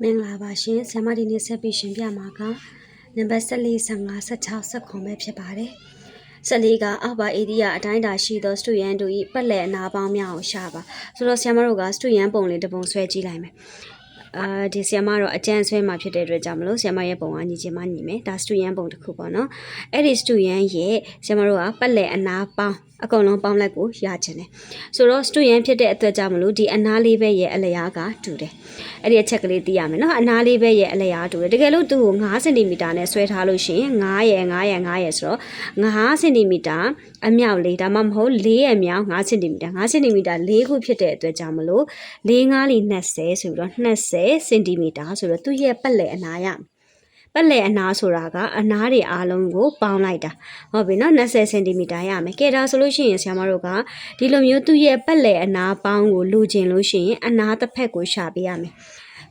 မင်္ဂလာပါရှင်ဆ iam မဒီနေ့ဆက်ပြီးရှင်ပြမှာကနံပါတ်14 15 16 19ပဲဖြစ်ပါတယ်14ကအောက်ပါဧရိယာအတိုင်းအတာရှိသောစတူယန်တို့၏ပတ်လည်အနာပေါင်းများကိုရှာပါဆိုတော့ဆ iam မတို့ကစတူယန်ပုံလေးတစ်ပုံဆွဲကြည့်လိုက်မယ်အာဒီဆီယမတော့အကျန်းဆွဲမှာဖြစ်တဲ့အတွက်ကြောင့်မလို့ဆီယမရဲ့ပုံကညီချင်းမညီမယ်ဒါစတူယန်ပုံတစ်ခုပေါ့နော်အဲ့ဒီစတူယန်ရဲ့ဆီယမတို့ကပတ်လည်အနာပေါင်း အကုန်လုံးပေါင်းလိုက်ကိုရချင်တယ်ဆိုတော့စတူယန်ဖြစ်တဲ့အတွက်ကြောင့်မလို့ဒီအနာလေးပဲရဲ့အလျားကတူတယ်အဲ့ဒီအချက်ကလေးသိရမယ်နော်အနာလေးပဲရဲ့အလျားတူတယ်တကယ်လို့သူ့ကို9စင်တီမီတာနဲ့ဆွဲထားလို့ရှိရင်9ရဲ့9ရဲ့9ရဲ့ဆိုတော့9စင်တီမီတာအမြောက်လေးဒါမှမဟုတ်4ရဲ့မြောက်9စင်တီမီတာ9စင်တီမီတာ4ခုဖြစ်တဲ့အတွက်ကြောင့်မလို့4 5လီ20ဆိုပြီးတော့20စင်တီမီတာဆိုတော့သူ့ရဲ့ပတ်လည်အနာရမယ် ပတ်လည်အနာဆိုတာကအနာတွေအားလုံးကိုပေါင်းလိုက်တာဟုတ်ပြီနော်20စင်တီမီတာရမယ်ကဲဒါဆိုလို့ရှိရင်ဆရာမတို့ကဒီလိုမျိုးသူ့ရဲ့ပတ်လည်အနာပေါင်းကိုလိုချင်လို့ရှိရင်အနာတစ်ဖက်ကိုရှာပေးရမယ်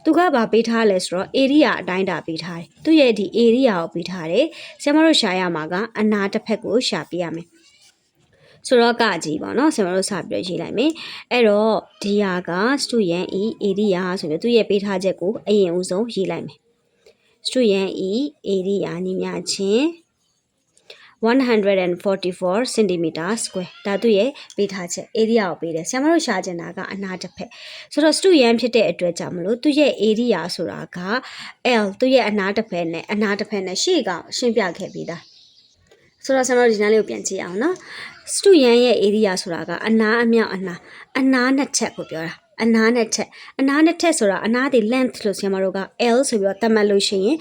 သူကဗာပေးထားလဲဆိုတော့ area အတိုင်းတာပေးထားတယ်သူ့ရဲ့ဒီ area ကိုပေးထားတယ်ဆရာမတို့ရှာရမှာကအနာတစ်ဖက်ကိုရှာပေးရမယ်ဆိုတော့ကကြီးပေါ့နော်ဆရာမတို့စပြီးတော့ရေးလိုက်မယ်အဲ့တော့ဒီဟာက student e area ဆိုပြီးသူ့ရဲ့ပေးထားချက်ကိုအရင်ဦးဆုံးရေးလိုက်မယ် student e area ညီမျှချင်း144 cm square ဒါသူ့ရဲ့ပေးထားချက် area ကိုပေးတယ်ဆရာမတို့ရှာချင်တာကအနာတစ်ဖက်ဆိုတော့ student ဖြစ်တဲ့အတွက်ကြောင့်မလို့သူ့ရဲ့ area ဆိုတာက L သူ့ရဲ့အနာတစ်ဖက်နဲ့အနာတစ်ဖက်နဲ့ရှေ့ကရှင်းပြခဲ့ပြီးသားဆိုတော့ဆရာမတို့ဒီနားလေးကိုပြန်ကြည့်အောင်နော် student ရဲ့ area ဆိုတာကအနာအမြောက်အနာအနာနှစ်ချက်ကိုပြောတာ အနာနဲ့ထက်အနာနဲ့ထက်ဆိုတာအနာဒီ length လို့ဆရာမတို့က L ဆိုပြီးတော့သတ်မှတ်လို့ရှိရင်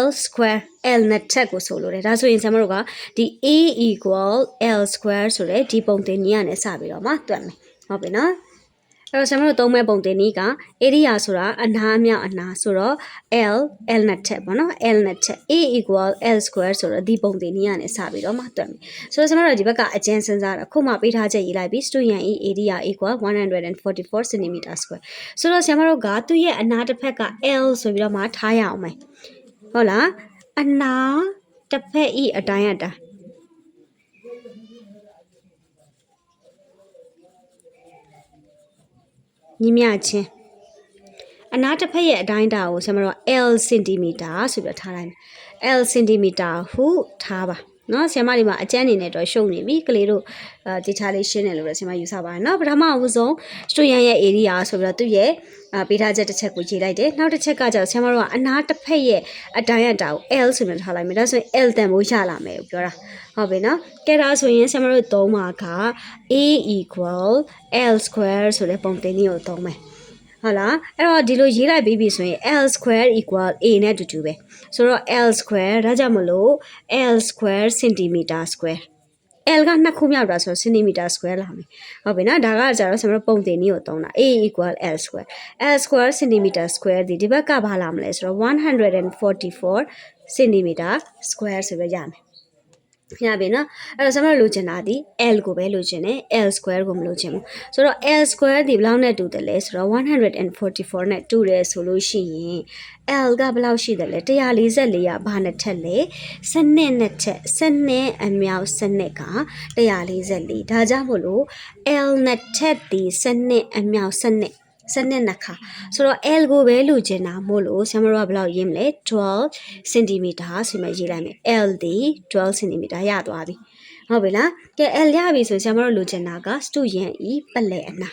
L square L နဲ့ထက်ကိုဆိုလို့တယ်ဒါဆိုရင်ဆရာမတို့ကဒီ A equal L square ဆိုတဲ့ဒီပုံသင်နည်းကနေစပြီးတော့မှတွက်မယ်ဟုတ်ပြီနော်အဲ့ တော့ဆရာမတို့သုံးမဲ့ပုံတင်နည်းက area ဆိုတာအနာအမြောက်အနာဆိုတော့ L L နဲ့ထက်ပေါ့နော် L နဲ့ထက် A equal L square ဆိုတော့ဒီပုံတင်နည်းကနေစပြီးတော့မှတွက်မယ်ဆိုတော့ဆရာမတို့ဒီဘက်ကအကျဉ်းစဉ်းစားတာခုမှပေးထားချက်ရေးလိုက်ပြီး student E area equal 144 cm square ဆိုတော့ဆရာမတို့ကသူ့ရဲ့အနာတစ်ဖက်က L ဆိုပြီးတော့မှထားရအောင်မယ်ဟုတ်လားအနာတစ်ဖက်ဤအတိုင်းအတာ ညီမျှချင်းအနာတစ်ဖက်ရဲ့အတိုင်းအတာကိုဆရာမတို့က L cm ဆိုပြီးတော့ထားလိုက်မယ် L cm ဟုထားပါ နော်ဆရာမဒီမှာအကျန်းအနေနဲ့တော့ရှုံနေပြီကလေးတို့အာတီချာလေးရှင်းတယ်လို့လည်းဆရာမယူဆပါတယ်နော်ပထမအဦးဆုံးစတူယန်ရဲ့ area ဆိုပြီးတော့သူ့ရဲ့အာပေးထားချက်တစ်ချက်ကိုရေးလိုက်တယ်နောက်တစ်ချက်ကကျတော့ဆရာမတို့ကအနာတစ်ဖက်ရဲ့အတိုင်းအတာကို L ဆိုပြီးထားလိုက်မယ်ဒါဆိုရင် L တန်ဖိုးရလာမယ်ပြောတာဟုတ်ပြီနော်ကဲဒါဆိုရင်ဆရာမတို့သုံးပါက A equal L square ဆိုတဲ့ပုံသင်နည်းကိုသုံးမယ် ဟုတ်လားအဲ့တော့ဒီလိုရေးလိုက်ပြီးပြီဆိုရင် L square equal A နဲ့တူတူပဲဆိုတော့ L square ဒါကြောင့်မလို့ L square centimeter square L ကနှစ်ခုမြောက်တာဆိုတော့ centimeter square လာမယ်ဟုတ်ပြီနော်ဒါကကြတော့ကျွန်တော်ပုံတင်နည်းကိုသုံးတာ A equal L square L square centimeter square ဒီဒီဘက်ကဘာလာမလဲဆိုတော့144 centimeter square ဆိုပြီးရမယ် ရပြီနော်အဲ့တော့ကျွန်တော်လိုချင်တာဒီ L ကိုပဲလိုချင်တယ် L square ကိုမလိုချင်ဘူးဆိုတော့ L square ဒီဘယ်လောက်နဲ့တူတယ်လဲဆိုတော့144နဲ့တူတယ်ဆိုလို့ရှိရင် L ကဘယ်လောက်ရှိတယ်လဲ144ကဘာနဲ့ထက်လဲစနစ်နဲ့ထက်စနစ်အမြောက်စနစ်က144ဒါကြောင့်မို့လို့ L နဲ့ထက်ဒီစနစ်အမြောက်စနစ် စနစ်နှစ်ခါဆိုတော့ L ကိုပဲလိုချင်တာမို့လို့ဆရာမတို့ကဘယ်လောက်ရေးမလဲ12 cm ဆိုမှရေးလိုက်မယ် L ဒီ12 cm ရသွားပြီဟုတ်ပြီလားကဲ L ရပြီဆိုဆရာမတို့လိုချင်တာက student e ပတ်လည်အနာ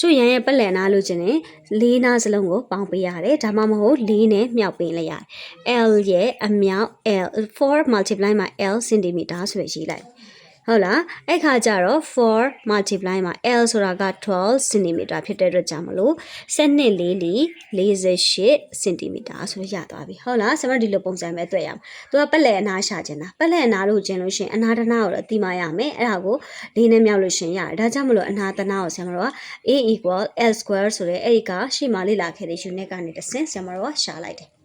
ရှုရန်ရဲ့ပတ်လည်နာလို့ခြင်းနဲ့လေးနာစလုံးကိုပေါင်းပေးရတယ်ဒါမှမဟုတ်လေးနဲ့မြောက်ပေးလိုက်ရတယ် L ရဲ့အမြောက် L 4 multiply မှာ L cm ဆိုရရေးလိုက် ဟုတ်လားအဲ့ခါကျတော့4 multiply မှာ L ဆိုတာက12 cm ဖြစ်တဲ့အတွက်ကြောင့်မလို့စနစ်လေးလီ48 cm ဆိုရသွားပြီဟုတ်လားကျွန်တော်ဒီလိုပုံစံပဲတွေ့ရမှာသူကပက်လက်အနာရှာချင်တာပက်လက်အနာလို့ကျင်လို့ရှင်အနာတနာကိုတော့အတိမရမယ်အဲ့ဒါကိုလေးနဲ့မြောက်လို့ရှင်ရတယ်ဒါကြောင့်မလို့အနာတနာကိုကျွန်တော်တို့က a equal l square ဆိုတဲ့အဲ့ဒီကရှေ့မှာလေ့လာခဲ့တဲ့ unit ကနေတစ်ဆင့်ကျွန်တော်တို့ကရှာလိုက်တယ်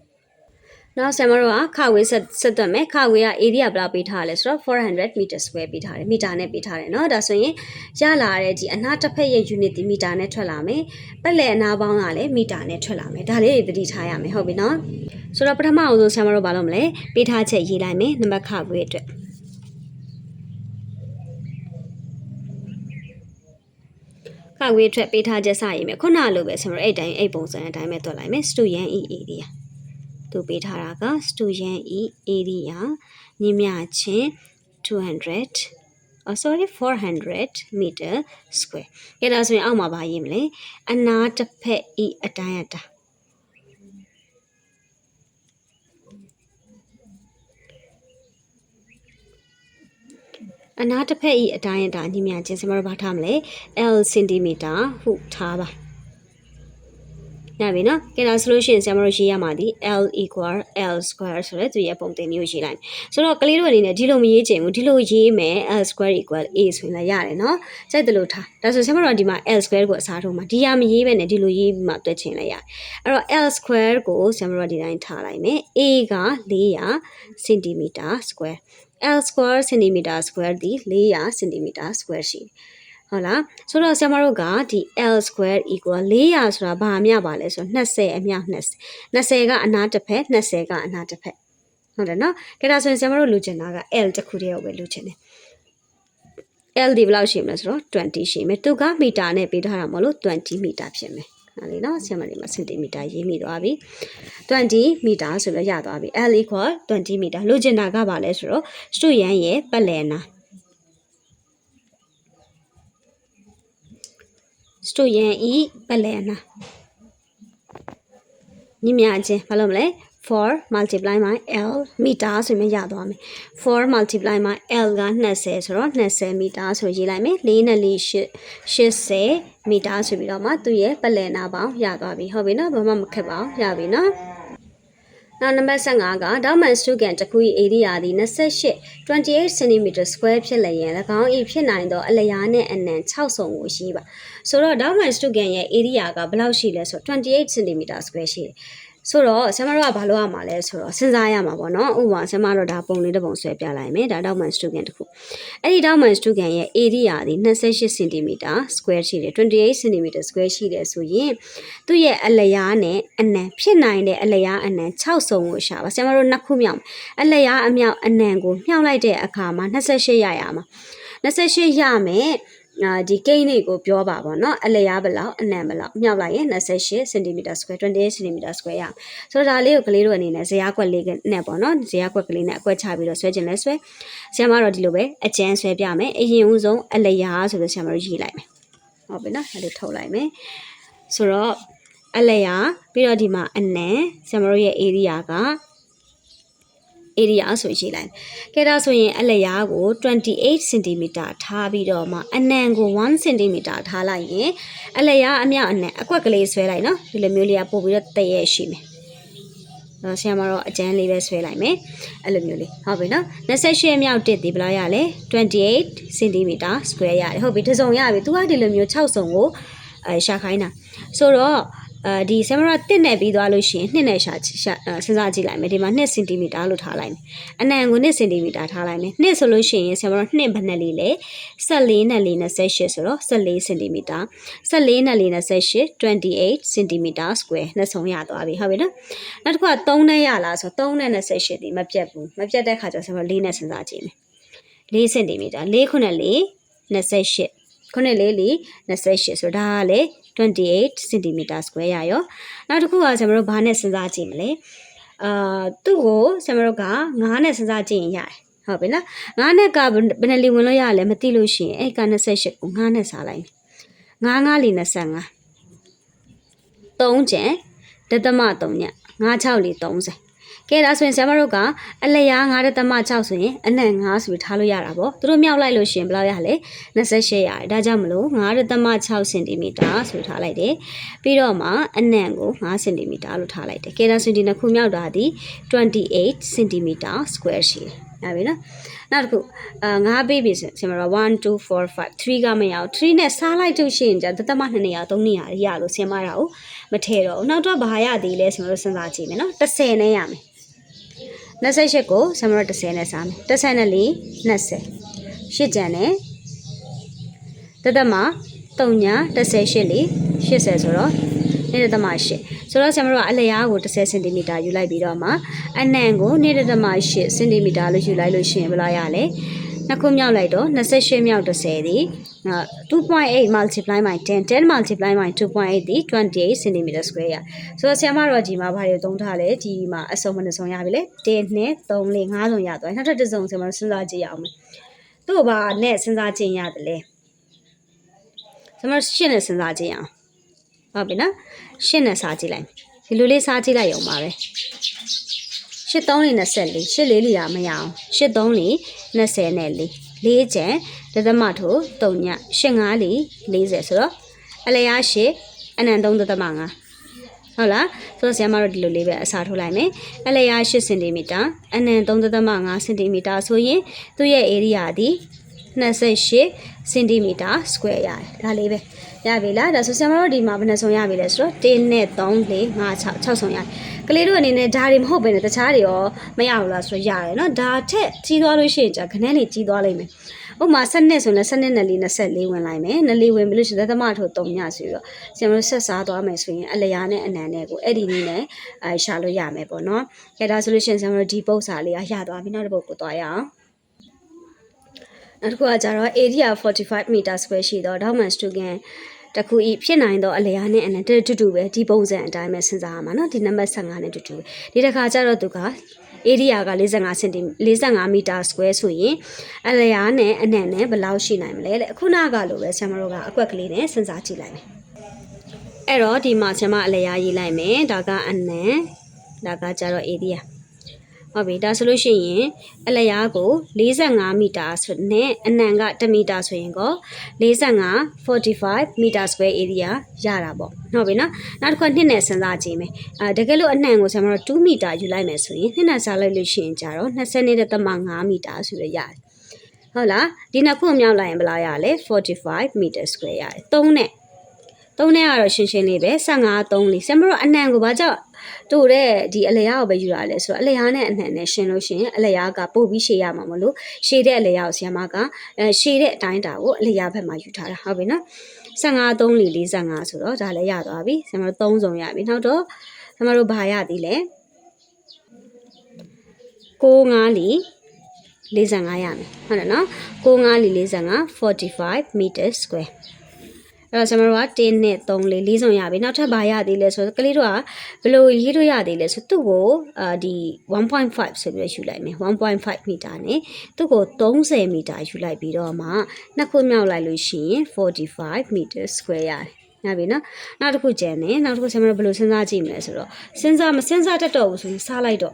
နောက်ဆရာမတို့ကခဝေးဆက်ဆက်သွက်မယ်ခဝေးက area ဘယ်လောက်ပေးထားလဲဆိုတော့400 meter square ပေးထားတယ်မီတာနဲ့ပေးထားတယ်เนาะဒါဆိုရင်ရလာတဲ့ဒီအနာတစ်ဖက်ရဲ့ unit ဒီမီတာနဲ့ထွက်လာမယ်ပက်လက်အနာပေါင်းကလည်းမီတာနဲ့ထွက်လာမယ်ဒါလေးတွေသတိထားရမယ်ဟုတ်ပြီเนาะဆိုတော့ပထမအောင်ဆုံးဆရာမတို့ဘာလုပ်မလဲပေးထားချက်ရေးလိုက်မယ်နံပါတ်ခဝေးအတွက်ခဝေးအတွက်ပေးထားချက်စရေးမယ်ခုနလိုပဲဆရာမတို့အဲ့တိုင်းအဲ့ပုံစံအတိုင်းပဲတွက်လိုက်မယ် student e area သူပေးထားတာက student e area မြင့်မြချင်း200 oh sorry 400 meter square အဲ့ဒါဆိုရင်အောက်မှာပါရေးမလဲအနာတစ်ဖက်ဤအတိုင်းအတာအနာတစ်ဖက်ဤအတိုင်းအတာညမြချင်းစမတို့ဘာထားမလဲ L centimeter ဟုထားပါ ရပြီနော်ကဲဒါဆိုလို့ရှိရင်ဆရာမတို့ရေးရမှာဒီ L equal L square ဆိုတဲ့သူရဲ့ပုံသင်မျိုးရေးလိုက်ဆိုတော့ကလေးတို့အနေနဲ့ဒီလိုမရေးချင်ဘူးဒီလိုရေးမယ် L square equal A ဆိုရင်လည်းရတယ်နော်ကြိုက်တယ်လို့ထားဒါဆိုဆရာမတို့ကဒီမှာ L square ကိုအစားထိုးမှာဒီဟာမရေးပဲနဲ့ဒီလိုရေးပြီးမှတွက်ချင်လည်းရတယ်အဲ့တော့ L square ကိုဆရာမတို့ကဒီတိုင်းထားလိုက်မယ် A က400 cm square L square centimeter square ဒီ400 cm square ရှိတယ် ဟုတ်လားဆိုတော့ဆရာမတို့ကဒီ L square equal 400ဆိုတာဘာအမျှပါလဲဆိုတော့20အမျှ20 20ကအနားတစ်ဖက်20ကအနားတစ်ဖက်ဟုတ်တယ်နော်ကြဒါဆိုရင်ဆရာမတို့လူချင်တာက L တစ်ခုတည်းကိုပဲလူချင်တယ် L ဒီဘယ်လောက်ရှိမလဲဆိုတော့20ရှိမယ်သူကမီတာနဲ့ပေးထားတာမဟုတ်လို့20မီတာဖြစ်မယ်ဟာလေနော်ဆရာမလေးမှာစင်တီမီတာရေးမိသွားပြီ20မီတာဆိုတော့ရသွားပြီ L equal 20မီတာလိုချင်တာကဘာလဲဆိုတော့စတုရန်ရဲ့ပတ်လည်နာ စတုရန်ဤပတ်လည်နာညမြချင်းဘာလို့မလဲ4 multiply by L မီတာဆိုရင်ရသွားမယ်4 multiply by L က20ဆိုတော့20မီတာဆိုရေးလိုက်မယ်4နဲ့4 80မီတာဆိုပြီးတော့မှသူ့ရဲ့ပလည်နာပေါင်းရသွားပြီဟုတ်ပြီနော်ဘာမှမခက်ပါဘူးရပြီနော် နောက်နံပါတ်15ကဒေါမန်စတုကန်တစ်ခု၏ဧရိယာသည်28 28 cm square ဖြစ်လျင်၎င်း၏ဖြစ်နိုင်သောအလျားနှင့်အနံ6ဆုံကိုရှိပါဆိုတော့ဒေါမန်စတုကန်ရဲ့ဧရိယာကဘယ်လောက်ရှိလဲဆိုတော့28 cm square ရှိတယ် ဆိုတော့ဆရာမတို့ကဘာလုပ်ရမှာလဲဆိုတော့စဉ်းစားရမှာပေါ့နော်ဥပမာဆရာမတို့ဒါပုံလေးတစ်ပုံဆွဲပြလိုက်မယ်ဒါတောက်မန်စတူကန်တစ်ခုအဲ့ဒီတောက်မန်စတူကန်ရဲ့ area ဒီ28 cm square ရှိတယ်28 cm square ရှိတယ်ဆိုရင်သူ့ရဲ့အလျားနဲ့အနံဖြစ်နိုင်တဲ့အလျားအနံ6စုံကိုရှာပါဆရာမတို့နှစ်ခုမြောက်အလျားအမြောက်အနံကိုမြှောက်လိုက်တဲ့အခါမှာ28ရရမှာ28ရမယ်အာ ဒီကိန်းတွေကိုပြောပါပေါ့နော်အလျားဘယ်လောက်အနံဘယ်လောက်မြောက်လိုက်ရင်28 cm square 28 cm square ရအောင်ဆိုတော့ဒါလေးကိုကလေးတို့အနေနဲ့ဇရာကွက်လေးနဲ့ပေါ့နော်ဇရာကွက်ကလေးနဲ့အကွက်ချပြီးတော့ဆွဲခြင်းလဲဆွဲဆရာမတော့ဒီလိုပဲအကျန်းဆွဲပြမယ်အရင်ဦးဆုံးအလျားဆိုလို့ဆရာမတို့ရေးလိုက်မယ်ဟုတ်ပြီနော်ဒါလေးထုတ်လိုက်မယ်ဆိုတော့အလျားပြီးတော့ဒီမှာအနံဆရာမတို့ရဲ့ area က area ဆိုရေးလိုက်။ကဲဒါဆိုရင်အလျားကို28 cm ထားပြီးတော့မှအနံကို1 cm ထားလိုက်ရင်အလျားအမြောက်အနံအကွက်ကလေးဆွဲလိုက်နော်ဒီလိုမျိုးလေးကပို့ပြီးတော့တည့်ရဲ့ရှိမယ်။တော့ဆရာမတော့အကျန်းလေးပဲဆွဲလိုက်မယ်။အဲ့လိုမျိုးလေးဟုတ်ပြီနော်။28အမြောက်တစ်ဒီဘယ်လောက်ရလဲ28 cm square ရတယ်ဟုတ်ပြီတစ်စုံရပြီ။ तू ကဒီလိုမျိုး6စုံကိုအဲရှာခိုင်းတာ။ဆိုတော့ အဲဒီဆမ်မရာတစ်နဲ့ပြီးသွားလို့ရှိရင်နှစ်နဲ့ရှာရှာစဉ်းစားကြည့်လိုက်မယ်ဒီမှာ2စင်တီမီတာလို့ထားလိုက်မယ်အနံကို2စင်တီမီတာထားလိုက်မယ်နှစ်ဆိုလို့ရှိရင်ဆမ်မရာနှစ်ဘယ်နဲ့လေးလဲ14နဲ့4 28ဆိုတော့14စင်တီမီတာ14နဲ့4 28 28စင်တီမီတာ square နှစ်ဆုံးရသွားပြီဟုတ်ပြီနော်နောက်တစ်ခုက3နဲ့ရလားဆို3နဲ့28ဒီမပြတ်ဘူးမပြတ်တဲ့ခါကျဆမ်မရာ4နဲ့စဉ်းစားကြည့်မယ်4စင်တီမီတာ4ခုနဲ့4 28ခုနှစ်လေးလီ28ဆိုဒါကလေ 28 cm square ရရောနောက်တစ်ခုကကျွန်တော်တို့ဘာနဲ့စဉ်းစားကြည့်မလဲအာသူ့ကိုကျွန်တော်တို့က9နဲ့စဉ်းစားကြည့်ရင်ရတယ်ဟုတ်ပြီလား9နဲ့ကဘယ်နှလီဝင်လို့ရလဲမသိလို့ရှိရင်အဲ့က28ကို9နဲ့စားလိုက်9 9လီ25 3ကျန်ဒသမ3ည9 6လီ30 ကဲဒါဆိုရင်ဆရာမတို့ကအလျား9.6ဆိုရင်အနံ့9ဆိုပြီးထားလို့ရတာပေါ့သူတို့မြောက်လိုက်လို့ရှိရင်ဘယ်လောက်ရလဲ28ရတယ်ဒါကြောင့်မလို့9.6 cm ဆိုထားလိုက်တယ်ပြီးတော့မှအနံ့ကို9 cm လို့ထားလိုက်တယ်ကဲဒါဆိုဒီနှစ်ခုမြောက်တာဒီ28 cm square ရှိတယ်ရပြီနော်နောက်တစ်ခုအာငါးပေးပြီဆိုရင်တော့1 2 4 5 3ကမရအောင်3နဲ့စားလိုက်လို့ရှိရင်じゃတသမ2နေရာ3နေရာရလို့ဆင်မတာကို မထည့်တော့ဘူးနောက်တော့ဘာရသေးလဲဆိုတော့စဉ်းစားကြည့်မယ်နော်30နဲ့ရမယ်28ကိုဆမရ30နဲ့စားမယ်30နဲ့4 20 8ကျန်နဲ့တသက်မှာ3ညာ38လေး80ဆိုတော့နေ့တသမ8ဆိုတော့ဆမရကအလျားကို30စင်တီမီတာယူလိုက်ပြီးတော့မှအနံကိုနေ့တသမ8စင်တီမီတာလို့ယူလိုက်လို့ရှိရင်ဘယ်လောက်ရလဲနှစ်ခုမြောက်လိုက်တော့28မြောက်30ဒီ 2.8 multiply by 10 10 multiply by 2.8ဒီ28 cm square ရဆိုတော့ဆရာမတော့ဒီမှာဘာတွေသုံးထားလဲဒီမှာအစုံမနှစုံရပြီလေ1 2 3 4 5စုံရသွားနောက်ထပ်တစ်စုံဆရာမတို့စဉ်းစားကြည့်ရအောင်မယ်သူ့ဘာနဲ့စဉ်းစားကြည့်ရတယ်လဲဆရာမရှင်းနဲ့စဉ်းစားကြည့်အောင်ဟုတ်ပြီနော်ရှင်းနဲ့စားကြည့်လိုက်ဒီလိုလေးစားကြည့်လိုက်ရုံပါပဲရှစ်3လေး24ရှစ်လေးလီတာမရအောင်ရှစ်3လေး20နဲ့4 4ကျန်ဒသမထို့3ညရှစ်5လေး40ဆိုတော့အလျားရှစ်အနံ3ဒသမ5ဟုတ်လားဆိုတော့ဆရာမတို့ဒီလိုလေးပဲအစားထိုးလိုက်မယ်အလျား8စင်တီမီတာအနံ3.5စင်တီမီတာဆိုရင်သူ့ရဲ့ area ဒီ 28စင်တီမီတာ square ရတယ်ဒါလေးပဲရပြီလားဒါဆိုဆရာမတို့ဒီမှာဘယ်နှဆုံးရပြီလဲဆိုတော့1နဲ့3 4 5 6 6ဆုံးရတယ်ကလေးတို့အနေနဲ့ဒါတွေမဟုတ်ဘဲနဲ့တခြားတွေရောမရဘူးလားဆိုတော့ရတယ်နော်ဒါထက်ကြီးသွားလို့ရှိရင်じゃခဏလေးကြီးသွားလိမ့်မယ်ဥပမာ7နှစ်ဆိုရင်7နှစ်နဲ့4 24ဝင်လိုက်မယ်24ဝင်ပြီလို့ရှိရင်သမထို့3ညဆိုပြီးတော့ဆရာမတို့ဆက်စားသွားမယ်ဆိုရင်အလျာနဲ့အနံနဲ့ကိုအဲ့ဒီနည်းနဲ့အဲရှာလို့ရမယ်ပေါ့နော်။အဲဒါဆိုလို့ရှိရင်ဆရာမတို့ဒီပု္ပ္ပစာလေးကရသွားပြီနောက်တစ်ပုဒ်ကိုသွားရအောင်။ နောက်တစ်ခုကကြတော့ area 45 meter square ရှိတော့ Dauman Stugan တခုဤဖြစ်နိုင်သောအလျာနဲ့အနံတူတူပဲဒီပုံစံအတိုင်းပဲစဉ်းစားရမှာနော်ဒီနံပါတ်15နဲ့တူတူပဲဒီတစ်ခါကျတော့သူက area က45စင်တီ45မီတာ square ဆိုရင်အလျားနဲ့အနံနဲ့ဘယ်လောက်ရှိနိုင်မလဲလေအခုနကလိုပဲဆရာမတို့ကအကွက်ကလေးနဲ့စဉ်းစားကြည့်လိုက်မယ်အဲ့တော့ဒီမှာဆရာမအလျားရေးလိုက်မယ်ဒါကအနံဒါကကျတော့ area ဟုတ်ပြီဒါဆိုလို့ရှိရင်အလျားကို45မီတာဆိုနဲ့အနံက1မီတာဆိုရင်ကော45 45မီတာ square area ရတာပေါ့ဟုတ်ပြီနော်နောက်တစ်ခါနှစ်နဲ့စဉ်းစားကြည့်မယ်အာတကယ်လို့အနံကိုဆရာမတို့2မီတာယူလိုက်မယ်ဆိုရင်နှစ်နဲ့စားလိုက်လို့ရှိရင်ကြတော့20.5မီတာဆိုရရတယ်ဟုတ်လားဒီနှစ်ခုမြောက်လိုက်ရင်ဘယ်လောက်ရလဲ45 meter square ရတယ်3နဲ့3နဲ့ကတော့ရှင်းရှင်းလေးပဲ15 3လေးဆရာမတို့အနံကိုဘာကြောင့် တို့တဲ့ဒီအလျားကိုပဲယူရလဲဆိုတော့အလျားနဲ့အနှံနဲ့ရှင်းလို့ရှိရင်အလျားကပို့ပြီးရှည်ရမှာမလို့ရှည်တဲ့အလျားကိုဆီယမကအဲရှည်တဲ့အတိုင်းတာကိုအလျားဘက်မှာယူထားတာဟုတ်ပြီနော်15 3လီ45ဆိုတော့ဒါလည်းရသွားပြီဆီယမတို့3စုံရပြီနောက်တော့ဆီယမတို့ဘာရသေးလဲ6 5လီ45ရမယ်ဟုတ်တယ်နော်6 5လီ45 45 meter square အဲ့တော့ကျွန်တော်တို့က1နဲ့3လေးလေးစုံရပြီနောက်ထပ်ဘာရသေးလဲဆိုတော့ကလေးတို့ကဘယ်လိုရေးလို့ရသေးလဲဆိုသူ့ကိုအာဒီ1.5ဆိုပြီးယူလိုက်မယ်1.5မီတာနဲ့သူ့ကို30မီတာယူလိုက်ပြီးတော့မှနှစ်ခုမြောက်လိုက်လို့ရှိရင်45 meter square ရတယ်ရပြီနော်နောက်တစ်ခုကျန်တယ်နောက်တစ်ခုဆရာမတို့ဘယ်လိုစဉ်းစားကြည့်မလဲဆိုတော့စဉ်းစားမစဉ်းစားတတ်တော့ဘူးဆိုရင်စားလိုက်တော့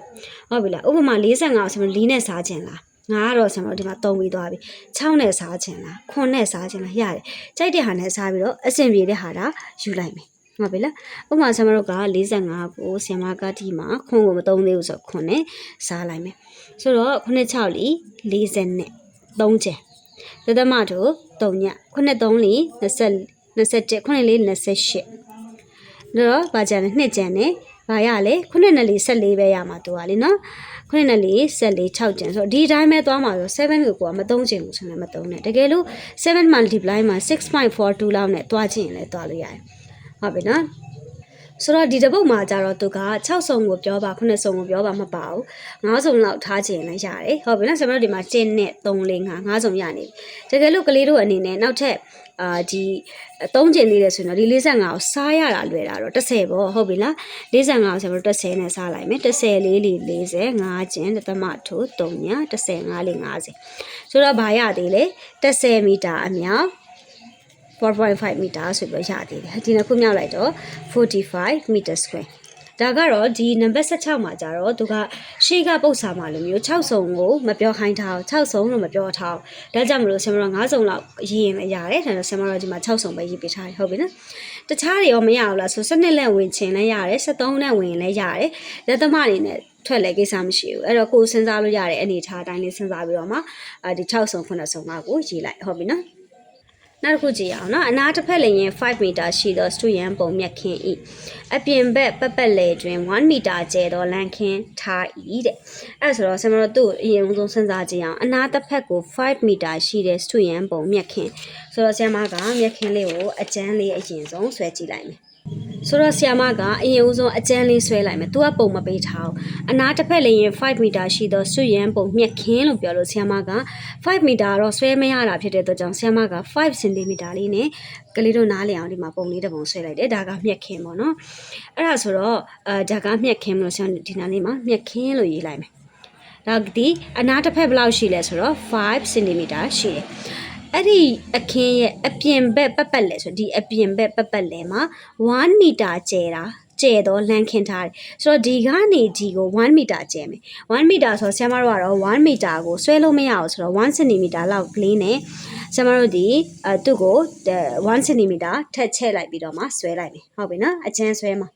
ဟုတ်ပြီလားဥပမာ45ကိုဆရာမတို့4နဲ့စားခြင်းလား ငါကတော့ဆရာမတို့ဒီမှာတုံးပြီးသွားပြီ6နဲ့စားခြင်းလား9နဲ့စားခြင်းလားရတယ်ကြိုက်တဲ့ဟာနဲ့စားပြီးတော့အဆင်ပြေတဲ့ဟာဒါယူလိုက်မယ်ဟုတ်ပြီလားဥပမာဆရာမတို့က45ကိုဆရာမကဒီမှာခွန်ကိုမတုံးသေးဘူးဆိုတော့ခွန်နဲ့စားလိုက်မယ်ဆိုတော့9 6လီ40နဲ့3ကျန်သဒ္ဓမတို့3ည9 3လီ20 27 9လေး28တော့ဗာကြံနဲ့နှစ်ကြံနဲ့ ဗာရလေ9နဲ့လေး14ပဲရမှာတူပါလीနော်9နဲ့လေး14 6ကြံဆိုတော့ဒီတိုင်းပဲသွားမှာဆို7ကိုကိုကမသုံးချင်ဘူးဆိုရင်မသုံးနဲ့တကယ်လို့7 multiply မှာ6.42လောက်နဲ့တွားချင်ရင်လည်းတွားလို့ရတယ်ဟုတ်ပြီနော် ဆိုတော့ဒီတစ်ပုတ်မှာကြတော့သူက6စုံကိုပြောပါ9စုံကိုပြောပါမပါဘူး9စုံလောက်ထားချင်လည်းရတယ်ဟုတ်ပြီနော်ကျွန်တော်တို့ဒီမှာ7နဲ့3 4 5 5စုံရနေပြီတကယ်လို့ကလေးတို့အနေနဲ့နောက်ထပ်အာဒီသုံးကျင်သေးတယ်ဆိုရင်တော့ဒီ45ကိုစားရတာလွယ်တာတော့30ပေါ့ဟုတ်ပြီလား45ကိုကျွန်တော်တို့30နဲ့စားလိုက်မယ်30လေးလီ40 5ကျင်သမထိုး3ည35လေး50ဆိုတော့ဘာရသေးလဲ30မီတာအမြောက် 4.5မီတာဆိုပြီးရသေးတယ်ဒီနှစ်ခုမြောက်လိုက်တော့45မီတာ square ဒါကတော့ဒီနံပါတ်16မှာကြတော့သူကရှေ့ကပုတ်စာမှာလိုမျိုး6စုံကိုမပြောခိုင်းထားအောင်6စုံလို့မပြောထားအောင်ဒါကြောင့်မလို့ဆင်မတော်9စုံလောက်ရေးရင်လည်းရတယ်ဒါတော့ဆင်မတော်ဒီမှာ6စုံပဲရေးပေးထားတယ်ဟုတ်ပြီနော်တခြားတွေရောမရဘူးလားဆို12လက်ဝင်ချင်လည်းရတယ်73လက်ဝင်လည်းရတယ်လက်သမတွေနဲ့ထွက်လဲကိစ္စမရှိဘူးအဲ့တော့ကိုယ်စဉ်းစားလို့ရတဲ့အနေထားအတိုင်းလေးစဉ်းစားပြီးတော့မှအာဒီ6စုံ9စုံကကိုရေးလိုက်ဟုတ်ပြီနော် နောက်တစ်ခုကြည့်ရအောင်နော်အနားတစ်ဖက်လည်းရင်5မီတာရှိသောစတူယန်ပုံမြက်ခင်းဤအပြင်ဘက်ပတ်ပတ်လည်တွင်1မီတာကျဲသောလမ်းခင်းထားဤတဲ့အဲ့ဆိုတော့ဆင်မတော်သူ့အရင်ဆုံးစဉ်းစားကြည့်အောင်အနားတစ်ဖက်ကို5မီတာရှိတဲ့စတူယန်ပုံမြက်ခင်းဆိုတော့ဆင်မကမြက်ခင်းလေးကိုအကျန်းလေးအရင်ဆုံးဆွဲကြည့်လိုက်မယ် ဆိုတော့ဆီယာမကအရင်ဦးဆုံးအကျန်းလေးဆွဲလိုက်မယ်။ तू ကပုံမပေးထားဘူး။အနားတစ်ဖက်လည်းရင်5မီတာရှိသောစွရန်ပုံမြက်ခင်းလို့ပြောလို့ဆီယာမက5မီတာတော့ဆွဲမရတာဖြစ်တဲ့အတွက်ကြောင့်ဆီယာမက5စင်တီမီတာလေးနဲ့ကလေးတို့နားလည်အောင်ဒီမှာပုံလေးတစ်ပုံဆွဲလိုက်တယ်။ဒါကမြက်ခင်းပေါ့နော်။အဲ့ဒါဆိုတော့အဲဒါကမြက်ခင်းမလို့ဆီယာဒီနားလေးမှာမြက်ခင်းလို့ရေးလိုက်မယ်။ဒါဒီအနားတစ်ဖက်ဘယ်လောက်ရှိလဲဆိုတော့5စင်တီမီတာရှိတယ်။ အဲ့ဒီအခင်းရဲ့အပြင်ဘက်ပတ်ပတ်လဲဆိုဒီအပြင်ဘက်ပတ်ပတ်လဲမှာ1မီတာကျဲတာကျဲတော့လမ်းခင်းထားတယ်ဆိုတော့ဒီကနေဒီကို1မီတာကျဲမယ်1မီတာဆိုတော့ဆရာမတို့ကတော့1မီတာကိုဆွဲလို့မရဘူးဆိုတော့1စင်တီမီတာလောက်ကလေးနဲ့ဆရာမတို့ဒီအဲသူ့ကို1စင်တီမီတာထက်ချဲ့လိုက်ပြီးတော့မှဆွဲလိုက်မယ်ဟုတ်ပြီနော်အကျန်းဆွဲမှာ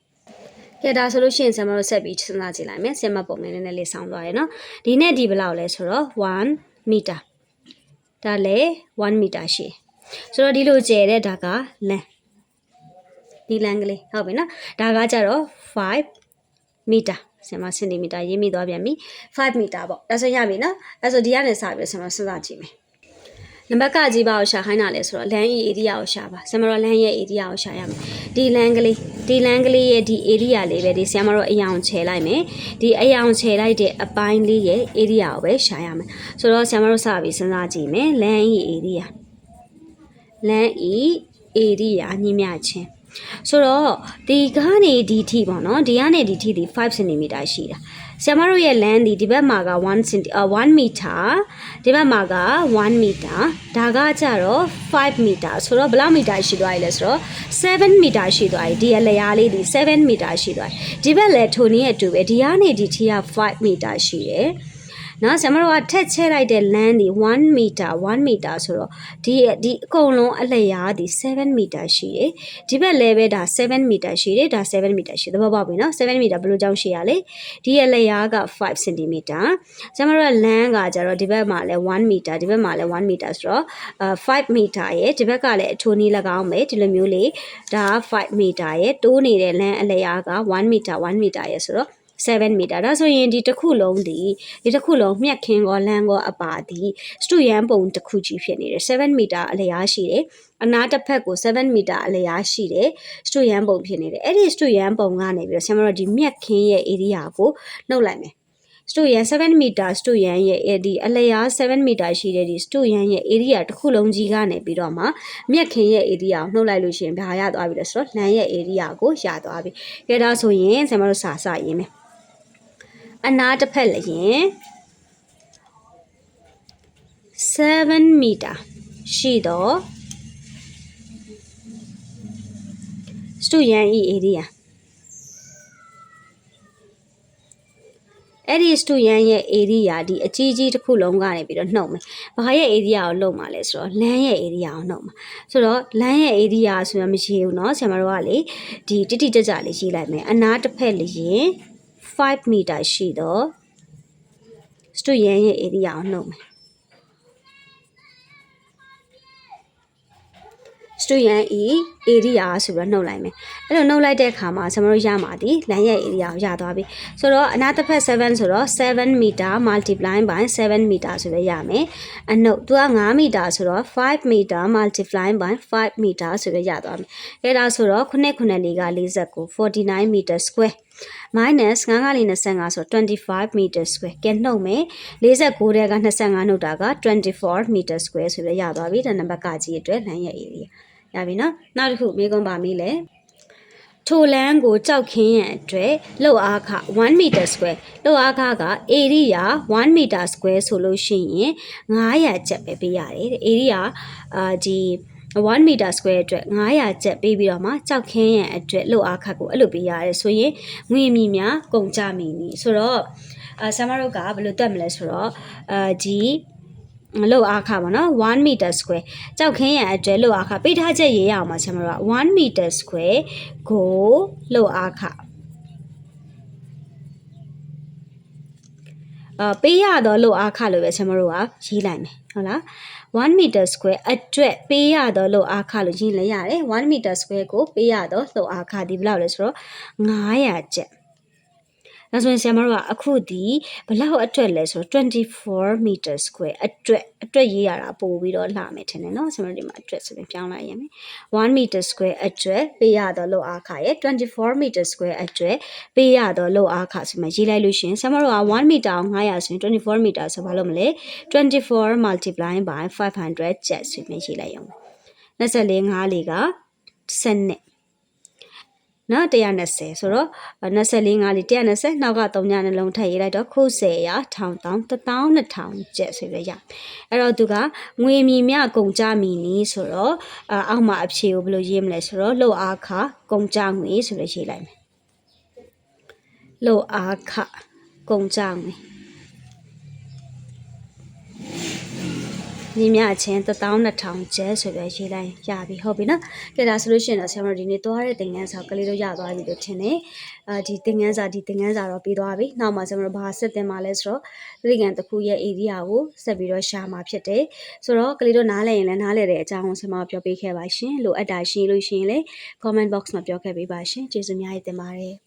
ကဲဒါဆိုလို့ရှိရင်ဆရာမတို့ဆက်ပြီးစဉ်းစားကြည့်လိုက်မယ်ဆရာမပုံလေးနည်းနည်းလေးဆောင်းသွားရယ်နော်ဒီနဲ့ဒီဘယ်လောက်လဲဆိုတော့1မီတာ ဒါလည်း1မီတာရှိတယ်ဆိုတော့ဒီလိုကျဲတဲ့ဒါကလမ်းဒီလမ်းကလေးဟုတ်ပြီနော်ဒါကကြတော့5မီတာဆင်မစင်တီမီတာရေးမိသွားပြန်ပြီ5မီတာပေါ့ဒါဆိုရပြီနော်အဲဆိုဒီကနေစပြီးဆင်မစဉ်းစားကြည့်မယ် နံပါတ်ကကြီးပါကိုရှာခိုင်းတာလဲဆိုတော့လမ်းဤ area ကိုရှာပါဆင်မတော်လမ်းရဲ့ area ကိုရှာရမယ်ဒီလမ်းကလေးဒီလမ်းကလေးရဲ့ဒီ area လေးပဲဒီဆင်မတော်အယောင်ချဲလိုက်မယ်ဒီအယောင်ချဲလိုက်တဲ့အပိုင်းလေးရဲ့ area ကိုပဲရှာရမယ်ဆိုတော့ဆင်မတော်စပြီးစဉ်းစားကြည့်မယ်လမ်းဤ area လမ်းဤ area ညမြချင်းဆိုတော့ဒီကနေဒီထိပေါ့နော်ဒီကနေဒီထိဒီ5 cm ရှိတာ ဆရာမတို့ရဲ့လမ်းဒီဒီဘက်မှာက1 cm 1 meter ဒီဘက်မှာက1 meter ဒါကကြတော့5 meter ဆိုတော့ဘယ်လောက် meter ရှိသွားပြီလဲဆိုတော့7 meter ရှိသွားပြီဒီအလျားလေးဒီ7 meter ရှိသွားပြီဒီဘက်လည်းထိုနည်းအတူပဲဒီကနေဒီထိက5 meter ရှိတယ် နော်ဆရာမတို့ကထက်ချဲလိုက်တဲ့ land ဒီ1 meter 1 meter ဆိုတော့ဒီဒီအကုန်လုံးအလျားဒီ7 meter ရှိတယ်ဒီဘက်လည်းပဲဒါ7 meter ရှိတယ်ဒါ7 meter ရှိတယ်သဘောပေါက်ပြီနော်7 meter ဘယ်လိုကြောင့်ရှိရလဲဒီအလျားက5 cm ဆရာမတို့က land ကကြတော့ဒီဘက်မှာလည်း1 meter ဒီဘက်မှာလည်း1 meter ဆိုတော့5 meter ရဲ့ဒီဘက်ကလည်းအထိုးနီး၎င်းပဲဒီလိုမျိုးလေးဒါ5 meter ရဲ့တိုးနေတဲ့ land အလျားက1 meter 1 meter ရဲ့ဆိုတော့ 7မီတာဒါဆိုရင်ဒီတစ်ခုလုံးဒီဒီတစ်ခုလုံးမြက်ခင်းကောလမ်းကောအပါဒီစတူယန်ပုံတစ်ခုကြီးဖြစ်နေတယ်7မီတာအလျားရှိတယ်အနားတစ်ဖက်ကို7မီတာအလျားရှိတယ်စတူယန်ပုံဖြစ်နေတယ်အဲ့ဒီစတူယန်ပုံကနေပြီးတော့ဆရာမတို့ဒီမြက်ခင်းရဲ့ area ကိုနှုတ်လိုက်မယ်စတူယန်7မီတာစတူယန်ရဲ့ဒီအလျား7မီတာရှိတဲ့ဒီစတူယန်ရဲ့ area တစ်ခုလုံးကြီးကနေပြီးတော့မှမြက်ခင်းရဲ့ area ကိုနှုတ်လိုက်လို့ရှိရင်ဘာရသွားပြီလဲဆိုတော့လမ်းရဲ့ area ကိုရသွားပြီ။ကြဒါဆိုရင်ဆရာမတို့စာစရေးမယ်။ အနားတစ်ဖက်လည်းရင်7မီတာရှိတော့စတူယန်ဤ area အဲ့ဒီစတူယန်ရဲ့ area ဒီအကြီးကြီးတစ်ခုလုံးကနေပြီးတော့နှုတ်မယ်။ဘာရဲ့ area ကိုလုံးမှာလဲဆိုတော့ land ရဲ့ area ကိုနှုတ်မှာ။ဆိုတော့ land ရဲ့ area ဆိုရင်မရှိဘူးเนาะဆရာမတို့ကလေဒီတိတိကျကျလေးရေးလိုက်မယ်။အနားတစ်ဖက်လေးရင် 5မီတာရှိတော့စတူယန်ရဲ့ area ကိုနှုတ်မယ်စတူယန် e area ဆိုပြီးတော့နှုတ်လိုက်မယ်အဲ့လိုနှုတ်လိုက်တဲ့အခါမှာကျွန်တော်တို့ရမှာဒီလမ်းရဲ့ area ကိုရသွားပြီဆိုတော့အနာတစ်ဖက်7ဆိုတော့7 meter multiply by 7 meter ဆိုလည်းရမယ်အနှုတ်သူက9 meter ဆိုတော့5 meter multiply by 5 meter ဆိုလည်းရသွားမယ်အဲ့ဒါဆိုတော့ခုနှစ်ခုနှစ်လေးက49 49 meter square minus 9ကလေး25ဆို25 meter square ကဲနှုတ်မယ်49တဲ့က25နှုတ်တာက24 meter square ဆိုလည်းရသွားပြီဒါနံပါတ်ကကြီးအတွက်လမ်းရဲ့ area ရပြီနော်နောက်တစ်ခုမေးခွန်းပါမေးလဲထိုလန်းကိုကြောက်ခင်းရန်အတွက်လှုပ်အားခ1 meter square လှုပ်အားခက area 1 meter square ဆိုလို့ရှိရင်900ကျပ်ပဲပေးရတယ်တဲ့ area အာဒီ 1 meter square အတွက်900ကျပ်ပေးပြီးတော့မှကြောက်ခင်းရန်အတွက်လှုပ်အားခကိုအဲ့လိုပေးရတယ်ဆိုရင်ငွေမြီများကုန်ကြမီနီဆိုတော့အာဆမ်မတို့ကဘယ်လိုတက်မလဲဆိုတော့အာဒီလောက်အားခပါနော်1 meter square ကြောက်ခင်းရန်အတွက်လောက်အားခပိထားချက်ရေးရအောင်ပါဆရာမတို့က1 meter square ကိုလောက်အားခအာပေးရတော့လို့အားခလို့ပဲဆရာမတို့ကရေးလိုက်မယ်ဟုတ်လား 1 meter square အတွက်ပေးရတော့လို့အားခလို့ရေးလိုက်ရတယ်1 meter square ကိုပေးရတော့လို့အားခဒီဘယ်လောက်လဲဆိုတော့900ကျပ် ဒါဆိုရင်ဆရာမတို့ကအခုဒီဘယ်လောက်အတွက်လဲဆိုတော့24 meter square အတွက်အတွက်ရေးရတာပို့ပြီးတော့လှမယ်ထင်တယ်နော်ဆရာမတို့ဒီမှာအတွက်ဆိုရင်ပြောင်းလိုက်ရမယ်1 meter square အတွက်ပေးရတော့လို့အားခရဲ့24 meter square အတွက်ပေးရတော့လို့အားခဆိုမှရေးလိုက်လို့ရှရင်ဆရာမတို့က1 meter ကို900ဆိုရင်24 meter ဆိုဘာလို့မလဲ24 multiply by 500 jet ဆိုမှရေးလိုက်ရအောင်24 5လေးက7နဲ့ နော်120ဆိုတော့24 5လေး120နောက်က3ညနှလုံးထပ်ရေးလိုက်တော့ခု10ရာထောင်တောင်း12000ကျက်ဆိုပြီးရအဲ့တော့သူကငွေမီမြကုန်ကြမီနီးဆိုတော့အအောက်မှာအဖြေကိုဘယ်လိုရေးမလဲဆိုတော့လှုပ်အားခကုန်ကြငွေဆိုပြီးရေးလိုက်မယ်လှုပ်အားခကုန်ကြငွေ ညီမအချင်း12000ကျဲဆိုပြီးရေးလိုက်ရပြီဟုတ်ပြီနော်ကဲဒါဆိုလို့ရှိရင်တော့ဆရာမတို့ဒီနေ့သွားတဲ့သင်ခန်းစာကလေးတို့ရသွားပြီလို့ထင်တယ်အာဒီသင်ခန်းစာဒီသင်ခန်းစာတော့ပြီးသွားပြီနောက်မှဆရာမတို့ဘာဆက်တင်မှာလဲဆိုတော့သတိကံတစ်ခုရဲ့ area ကိုဆက်ပြီးတော့ရှာမှာဖြစ်တယ်ဆိုတော့ကလေးတို့နားလည်ရင်လည်းနားလည်တဲ့အကြောင်းကိုဆရာမပြောပေးခဲ့ပါရှင်လိုအပ်တာရှိလို့ရှိရင်လည်း comment box မှာပြောခဲ့ပေးပါရှင်ကျေးဇူးများကြီးတင်ပါတယ်